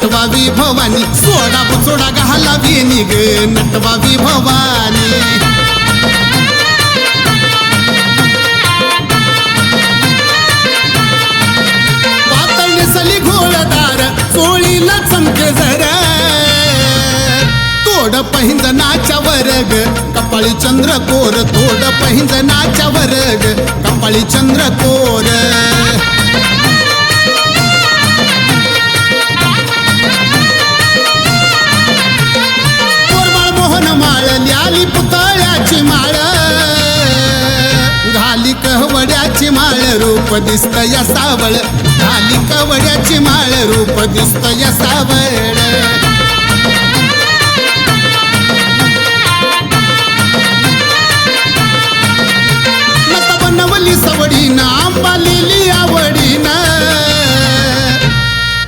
नटवावी भवानी सोडा बुचोडा घालावी निग नटवावी भवानी पातळ नेसली घोळदार चोळीला चमके जर. तोड पहिंजनाच्या वर्ग कपाळी चंद्र कोर तोड पहिंजनाच्या वर्ग कपाळी चंद्र कोर रूप दिसत या सावळ. घाली कवड्याची माळ रूप दिसत या सावळ. बनवली सवडीनं आंबा लिहिली आवडीनं.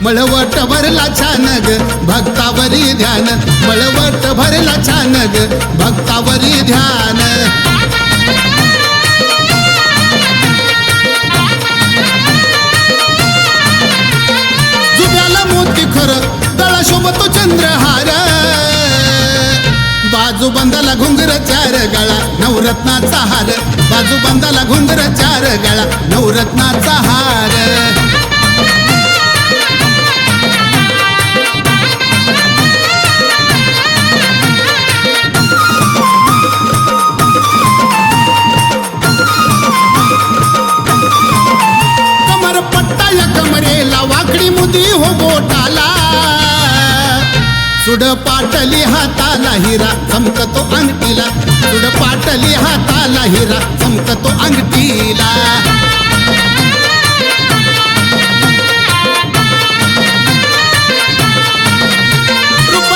मळवट भरला छानग भक्तावरी ध्यान. मळवट भरला छानग भक्तावरी ध्यान. बाजू बंदाला घुंगर चार गळा. नवरत्नाचा हार. बाजू बंदाला घुंगर चार गळा. नवरत्नाचा हार. कमर पट्टा या कमरेला वाकडी मुदी हो बोटाला सुड पाटली हाताला हिरा चमकतो अंगठीला. सुड पाटली हाताला हिरा चमकतो अंगठीला. रूप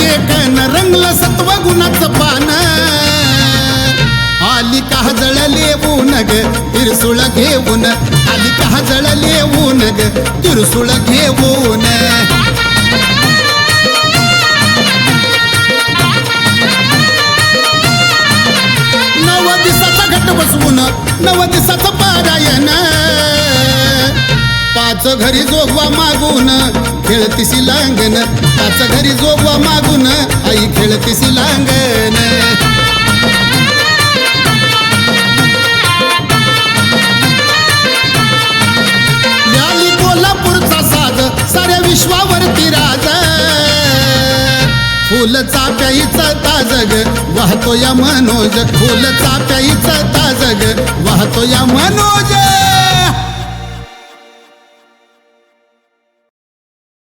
देखन रंगल सत्व गुणाचं पान. आली का जळले ऊनग ग तिरसुळ घेऊन. आली का जळले ऊनग ग तिरसुळ घेऊन. घट नव दिसाचं पारायण. पाच घरी जोगवा मागून खेळतीसी लांगण. पाच घरी जोगवा मागून आई खेळतीसी लांगण. फुल चाप्याईचा ताजग. वाहतो या मनोज. फुल चाप्याईचा ताजग. वाहतो या मनोज.